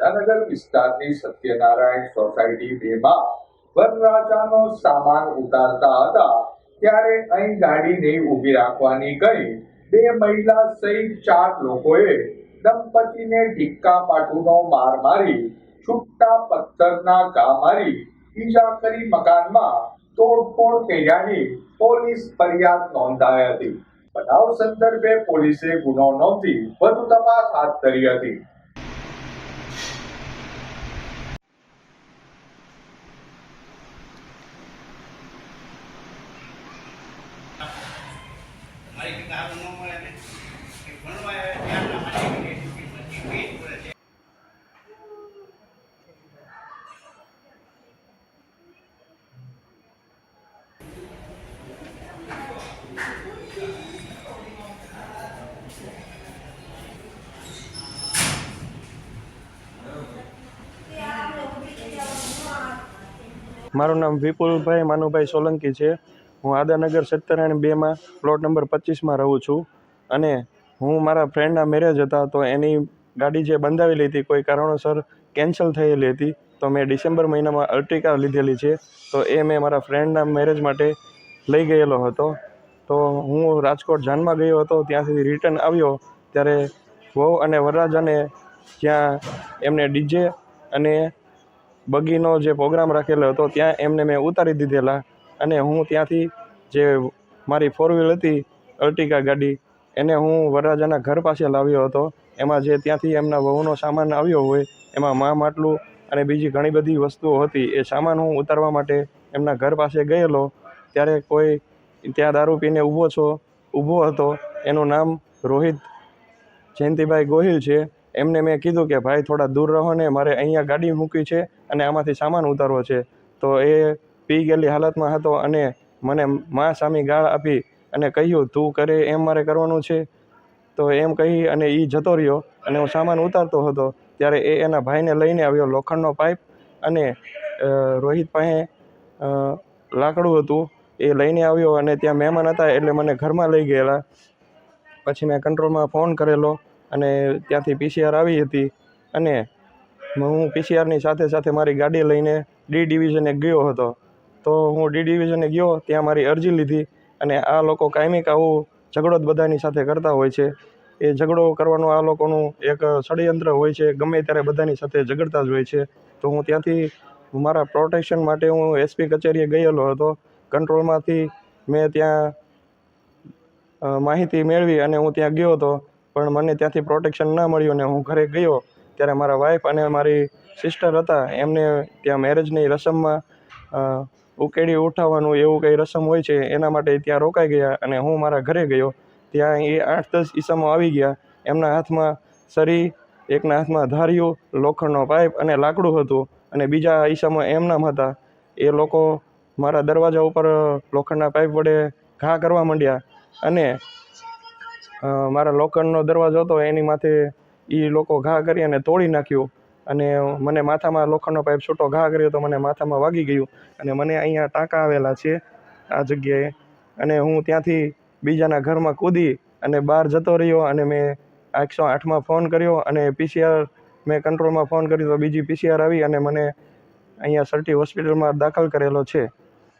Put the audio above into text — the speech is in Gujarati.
દાદાનગર વિસ્તારની સત્યનારાયણ સોસાયટી બેમાં વનરાજાનો સામાન ઉતારતા હતા. ત્યારે અહીં ગાડીને ઊભી રાખવાની કહી બે મહિલા સહિત ચાર લોકોએ દંપતીને ઢીક્કા પાટુનો માર મારી, છૂટા પથ્થરના ઘા મારી, ઈજા કરી મકાનમાં તોડફોડ કર્યાની પોલીસ ફરિયાદ નોંધાઈ હતી. બનાવ સંદર્ભે પોલીસે ગુનો નોંધી વધુ તપાસ હાથ ધરી હતી મારી કંઈક આવું ન મળે ને કે ભણવા આવે ત્યારના માટે કે પછી પેટ પડે છે મારું નામ વિપુલભાઈ માનુભાઈ સોલંકી છે. હું આદાનગર સત્યનારાયણ બેમાં પ્લોટ નંબર પચીસમાં રહું છું. અને હું મારા ફ્રેન્ડના મેરેજ હતા તો એની ગાડી જે બંધાવેલી હતી કોઈ કારણોસર કેન્સલ થયેલી હતી. તો મેં ડિસેમ્બર મહિનામાં અર્ટિકા લીધેલી છે. તો એ મેં મારા ફ્રેન્ડના મેરેજ માટે લઈ ગયેલો હતો. તો હું રાજકોટ જાનમાં ગયો હતો. ત્યાંથી રિટર્ન આવ્યો. ત્યારે વહુ અને વરરાજાને જ્યાં એમને ડીજે અને બગીનો જે પ્રોગ્રામ રાખેલો હતો, ત્યાં એમને મેં ઉતારી દીધેલા. અને હું ત્યાંથી જે મારી ફોર વ્હીલ હતી અર્ટિકા ગાડી, એને હું વરરાજાના ઘર પાસે લાવ્યો હતો. એમાં જે ત્યાંથી એમના વહુનો સામાન આવ્યો હોય, એમાં મા માટલું અને બીજી ઘણી બધી વસ્તુઓ હતી, એ સામાન હું ઉતારવા માટે એમના ઘર પાસે ગયેલો. ત્યારે કોઈ ત્યાં દારૂ પીને ઊભો છો, ઊભો હતો, એનું નામ રોહિત જયંતિભાઈ ગોહિલ છે. એમને મેં કીધું કે, ભાઈ, થોડા દૂર રહો ને, મારે અહીંયા ગાડી મૂકી છે અને આમાંથી સામાન ઉતારવો છે. તો એ પી ગયેલી હાલતમાં હતો અને મને મા સામી ગાળ આપી અને કહ્યું, તું કરે એમ મારે કરવાનું છે? તો એમ કહી અને એ જતો રહ્યો અને હું સામાન ઉતારતો હતો ત્યારે એ એના ભાઈને લઈને આવ્યો લોખંડનો પાઇપ અને રોહિત પાસે લાકડું હતું એ લઈને આવ્યો અને ત્યાં મહેમાન હતા એટલે મને ઘરમાં લઈ ગયેલા. પછી મેં કંટ્રોલમાં ફોન કરેલો અને ત્યાંથી પીસીઆર આવી હતી અને હું પીસીઆરની સાથે સાથે મારી ગાડી લઈને ડી ડિવિઝને ગયો હતો. તો હું ડી ડિવિઝને ગયો, ત્યાં મારી અરજી લીધી અને આ લોકો કાયમિક આવું ઝઘડો જ બધાની સાથે કરતા હોય છે. એ ઝઘડો કરવાનું આ લોકોનું એક ષડયંત્ર હોય છે, ગમે ત્યારે બધાની સાથે ઝઘડતા જ હોય છે. તો હું ત્યાંથી મારા પ્રોટેક્શન માટે હું એસપી કચેરીએ ગયેલો હતો. કંટ્રોલમાંથી મેં ત્યાં માહિતી મેળવી અને હું ત્યાં ગયો હતો. પણ મને ત્યાંથી પ્રોટેક્શન ના મળ્યું અને હું ઘરે ગયો ત્યારે મારા વાઈફ અને મારી સિસ્ટર હતા. એમને ત્યાં મેરેજની રસમમાં ઉકેડી ઉઠાવવાનું એવું કંઈ રસમ હોય છે, એના માટે ત્યાં રોકાઈ ગયા અને હું મારા ઘરે ગયો. ત્યાં એ આઠ દસ ઈસમો આવી ગયા. એમના હાથમાં સરી, એકના હાથમાં ધાર્યું લોખંડનો પાઇપ અને લાકડું હતું અને બીજા ઈસમો એમનામ હતા. એ લોકો મારા દરવાજા ઉપર લોખંડના પાઇપ વડે ઘા કરવા માંડ્યા અને મારા લોખંડનો દરવાજો હતો, એની માથે એ લોકો ઘા કરી અને તોડી નાખ્યું. અને મને માથામાં લોખંડનો પાઇપ છૂટો ઘા કર્યો તો મને માથામાં વાગી ગયું અને મને અહીંયા ટાંકા આવેલા છે આ જગ્યાએ. અને હું ત્યાંથી બીજાના ઘરમાં કૂદી અને બહાર જતો રહ્યો અને મેં એકસો આઠમાં ફોન કર્યો અને પીસીઆર મેં કંટ્રોલમાં ફોન કર્યો તો બીજી પીસીઆર આવી અને મને અહીંયા સરટી હોસ્પિટલમાં દાખલ કરેલો છે.